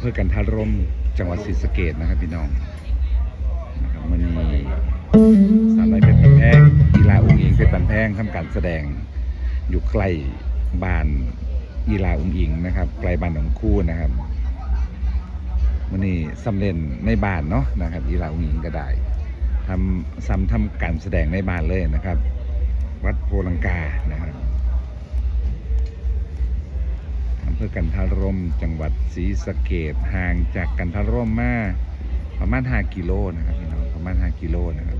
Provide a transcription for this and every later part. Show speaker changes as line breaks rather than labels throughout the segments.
ำเภอกันทารมจังหวัดศรีสะเกดนะครับพี่น้องนะครับมันมีสาวน้อยเพชรบันแพงกีฬาอุ้งอิงเพชรบันแพงทำการแสดงอยู่ใกล้บ้านกีฬาอุ้งอิงนะครับใกล้บ้านหนองคู่นะครับมันนี่สำเร็จในบ้านเนาะนะครับกีฬาอุ้งอิงก็ได้ทำซ้ำทำการแสดงในบ้านเลยนะครับ วัดโพลังกานะครับ อำเภอกันทารมจังหวัดศรีสะเกดห่างจากกันทารมมาประมาณ 5 กิโลนะครับพี่น้องประมาณ 5 กิโลนะครับ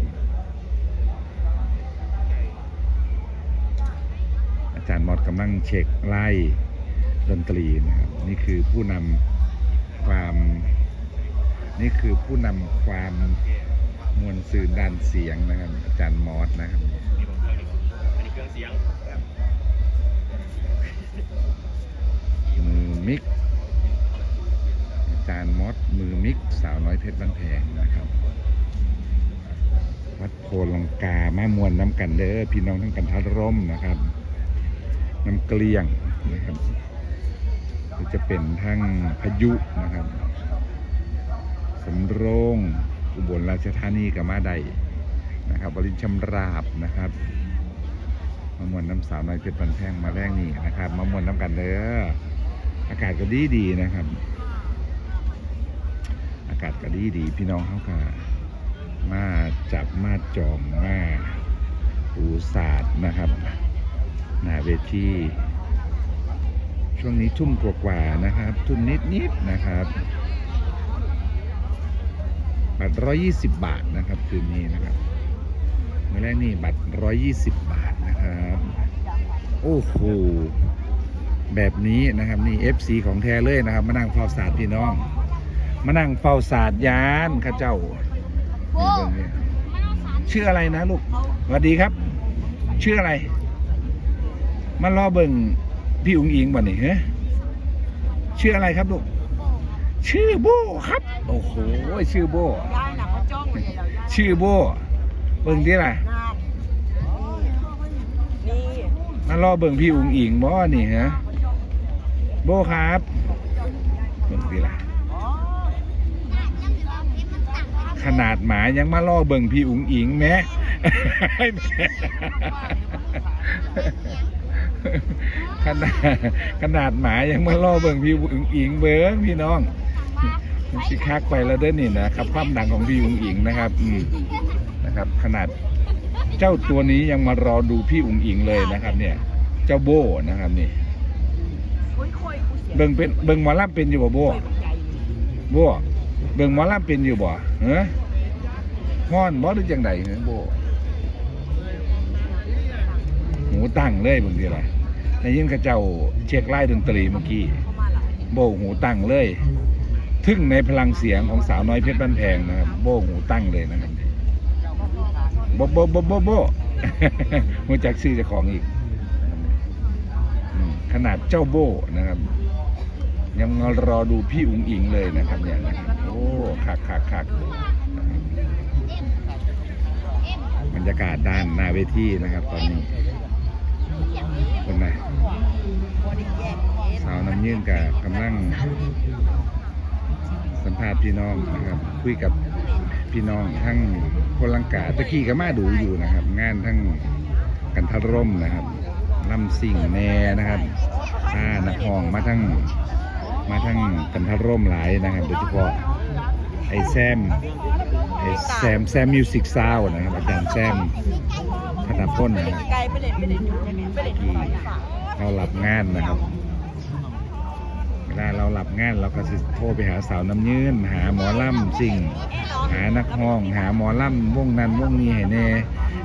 อาจารย์มอดกำลังเช็คไล่ดนตรีนะครับ นี่คือผู้นำความนี่คือผู้นำความมวลสื่อด้านเสียงนะครับ อาจารย์มอดนะครับ
นี่ผมเครื่องนี้อันนี้เครื่องเสียง
มิกอาจารย์มอสมือมิกสาวน้อยเพชรบ้านแพงนะครับ วัดโพลังกา มามวนน้ำกันเด้อพี่น้องทั้งกันทัดร่มนะครับ น้ำเกลียงนะครับจะเป็นทั้งพายุนะครับสำโรงอุบลราชธานีกับมาใดนะครับบรินชำราบนะครับมามวนน้ำสาวน้อยเพชรบันแพงมาแรงนี่นะครับมามวนน้ำกันเด้อ อากาศก็ดีดีนะครับ อากาศก็ดีดีพี่น้องเขาก็มาจับมาจองมาปูศาสตร์นะครับหน้าเวทีช่วงนี้ทุ่มกว่าๆนะครับ ทุ่มนิดๆนะครับบัตรร้อยี่สิบบาทนะครับคืนนี้นะครับเมื่อแรกนี่บัตร120บาทนะครับ โอ้โห แบบนี้นะครับนี่ FC ของแท้เลยนะครับ มานั่งเฝ้าศาสตร์พี่น้อง มานั่งเฝ้าศาสตร์ยานข้าเจ้านี่เบิ่งเนี่ยชื่ออะไรนะลูกสวัสดีครับ ชื่ออะไร มารอเบิ่งพี่อุ๋งอิงบ่นี่เฮ้ชื่ออะไรครับลูกชื่อโบครับ โอ้โหชื่อโบ
ยายน่ะเขาจ้องเลยเรายาย
ชื่อโบเบิ่งที่ไร
นาดนี่
มารอเบิ่งพี่อุ๋งอิงบ่นี่ฮะ โบครับเบิ่งที่ไร
อ๋อ
ขนาดหมายังมารอเบิ่งพี่อุ๋งอิงแม้ขนาดขนาดหมายังมารอเบิ่งพี่อุ๋งอิงเบิ่งพี่น้องมันสิคักไปแล้วเด้อนี่นะครับ ความดังของพี่อุ๋งอิงนะครับ อืมนะครับ ขนาดเจ้าตัวนี้ยังมารอดูพี่อุ๋งอิงเลยนะครับ เนี่ย เจ้าโบนะครับนี่
คุยคุยคุย เบิ่
งเป็นเบิ่งหมอลำเป็นอยู่บ่บ
คุยเป็นใหญ่อยู่
โบเบิ่งหมอลำเป็นอยู่บ่เฮ้ฮ้อนบ่หรือจังใดเฮ้โบหูตั้งเลยเบิ่งดีล่ะได้ยินเขาเจ้าเช็คไล่ดนตรีเมื่อกี้โบกหูตั้งเลย ทึ่งในพลังเสียงของสาวน้อยเพชรบ้านแพงนะครับ โบหูตั้งเลยนะครับโบโบโบโบโบหูจักชื่อจ้าของอีก ขนาดเจ้าโบนะครับ ยังรอดูพี่อุ๋งอิงเลยนะครับเนี่ยนะครับโอ้คักคักคักบรรยากาศด้านหน้าเวทีนะครับ ตอนนี้คนไหนสาวน้ำยื่นกับกำลังสัมภาษณ์พี่น้องนะครับ คุยกับพี่น้องทั้งพลังกาตะกี้ก็มาดูอยู่นะครับ งานทั้งกันทร่มนะครับลำสิ่งแน่นะครับถ้านักห้องมาทั้ง มาทั้งกันทร่มหลายนะครับโดยเฉพาะไอ้แซมไอ้แซมแซมมิวสิกซาวนะครับอาจารย์แซมธนพล
ไป
นะครับ
ไกลไปเล่นไปเล่นอยู่เนี่เรา
หลับงานนะครับเวลาเราหลับงานเราก็สิโทรไปหาสาวน้ำยืนหาหมอล่ำสิ่งหานักห้อง หาหมอล่ำวงนั้นวงนี้ให้แน่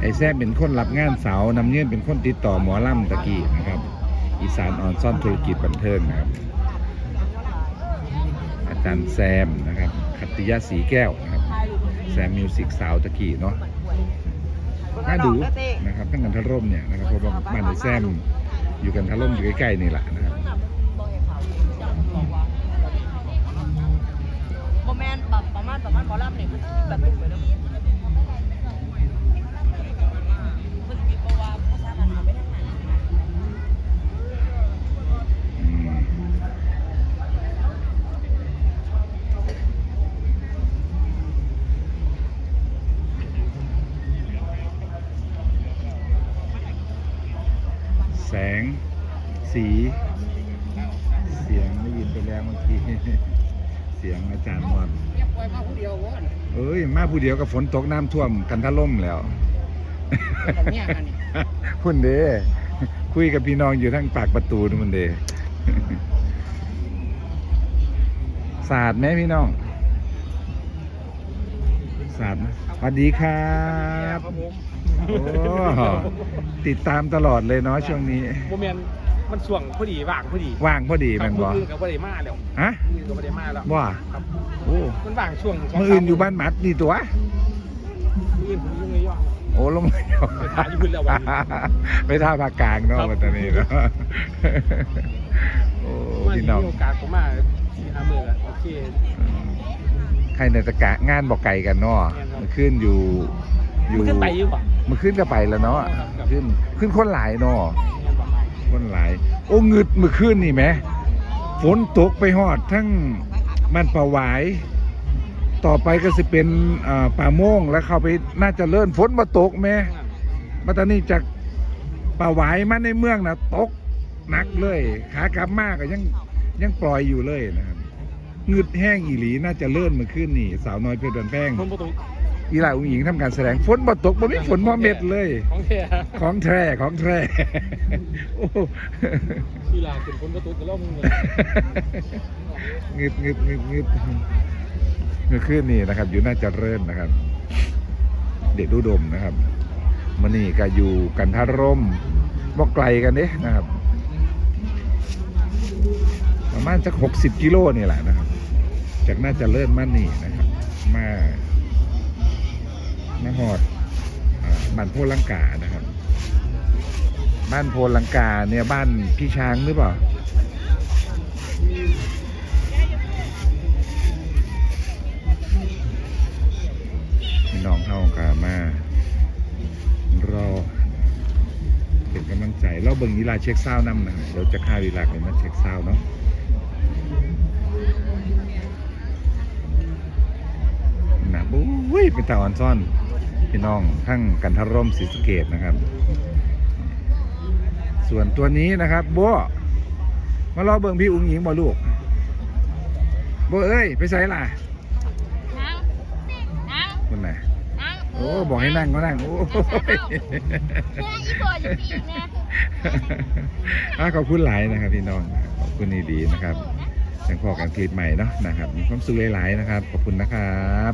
ไอ้แซ่บเป็นคนรับงานสาวน้ำยืนเป็นคนติดต่อหมอล่ำตะกี้นะครับอีสานออนซ่อนธุรกิจบันเทิงนะครับ จารย์แซมนะครับคัตติยะสีแก้วนะครับแซมมิวสิกสาวตะกี้เนาะน่าดูนะครับทั้งกันทะร่มเนี่ยนะครับเพราะว่าบ้านไอ้แซมอยู่กันทะร่มอยู่ใกล้ๆนี่แหละนะครับ
โมแมนแบบประมาณประมาณหมอลำเนี่ยแบบไม่เหมือนมั ง สี เสียงไม่ยินไปแล้
วเมื่อกี้ เสียงอาจารย์วัน
เอ้ย มาผู้เดียว
กับฝนตกน้ำท่วมกันทะล่มแล้ว
พุ่น
เด้คุยกับพี่น้องอยู่ทั้งปากประตูนุ่นเด้ศาสตร์ไหมพี่น้องศาสตร์นะ สวัสดีครับ
ครับผม
โอ้ติดตามตลอดเลยเนาะช่วงนี้
โมเมนต์มันส่วงพอดีว่างพอดี
ว่างพอดีแมันบ่
มือกับพอดีมาแล้ว
ฮะ
มือกับพอดีมาแล้ว
ว่า
ครับ
โอ้
มันว่างช่วงสง
มืออื่นอยู่บ้านหมัดนี่ตัว
มืออื่นผมยุ่งเลยย่อ
โอ้ลงมา
ไปถ่ายอยู่พื้นแล้ววันนี้
ไปท่าภาคกลางเนาะ
ครับ
วันนี้เนาะโอ้
ว่า
พี่
มี
น้อง
โอกาสผมมาที่หามืออะโอเค
ใครในตะกะงานบอกไก่กันเนาะ
แม่นครับ
มันขึ้นอยู่อยู่
มันขึ้นไปอยู่ป่ะ
มันขึ้นก็ไปแล้วเนาะ
ครับ
ขึ้นขึ้นคนหลายเนาะ
เงี้ยป่ะ
คนหลาย โอ้เงึดเมื่อคืนนี่ไหมฝนตกไปหอดทั้งมันป่าหวาย ต่อไปก็สิเป็นอ่าป่าโมงแล้วเข้าไปน่าจะเลื่อนฝนมาตกแม่มาตอนนี้จากป่าหวายมาในเมืองนะตกหนักเลย ขากลับมากก็ยังยังปล่อยอยู่เลยนะครับเงึดแห้งอีหลีน่าจะเลื่อนเมื่อคืนนี่ สาวน้อยเพชรบันแพง
คนประตู
อีหลาอุ้งหญิงทำการแสดงฝนมาตกบ่มีฝนพอเม็ดเลย
ของแท้
ของแท้ของแท้โอ้
ที่ลาเป็นคนประตูกระล่อมึงเลย
งึดงึดงึดงึดเมื่อคืนนี่นะครับ อยู่น่าจะเริ่มนะครับ เด็ดอุดมนะครับมันนี่ก็อยู่กันทาร่มบ่ไกลกันเด้นะครับ ประมาณสักหกสิบกิโลนี่แหละนะครับ จากน่าจะเริ่มมันนี่นะครับ มามาหอดอบ้านโพลังกานะครับ บ้านโพลังกาเนี่ยบ้านพี่ช้างหรือเปล่าพี่น้องเข้ากามา รอ เป็นกำลังใจเราเบิ่งยีลาเช็คเศร้าวนำนะเดี๋ยวจะฆ่าวีลาไปมาเช็คเศร้าเนาะ นะบุ้ยเป็นตาอ่อนซ่อน พี่น้องทั้งกันทร่มศรีสะเกดนะครับ ส่วนตัวนี้นะครับบัวมารอเบิ่งพี่อุ้งหญิงบ่ลูกบัวเอ้ย ไปใส่ล่ะ
นั่งนั่ง
คนไหน
นั่ง
โอ้บอกให้นั่งก็นั่ง โอ้ย
เนี่ยอีโบอยู่ปีกเนี่ย
อะขอบคุณหลายนะครับ พี่น้อง ขอบคุณดีๆนะครับยังพอกันคลิปใหม่เนาะนะครับ มีความสุขหลายๆนะครับ ขอบคุณนะครับ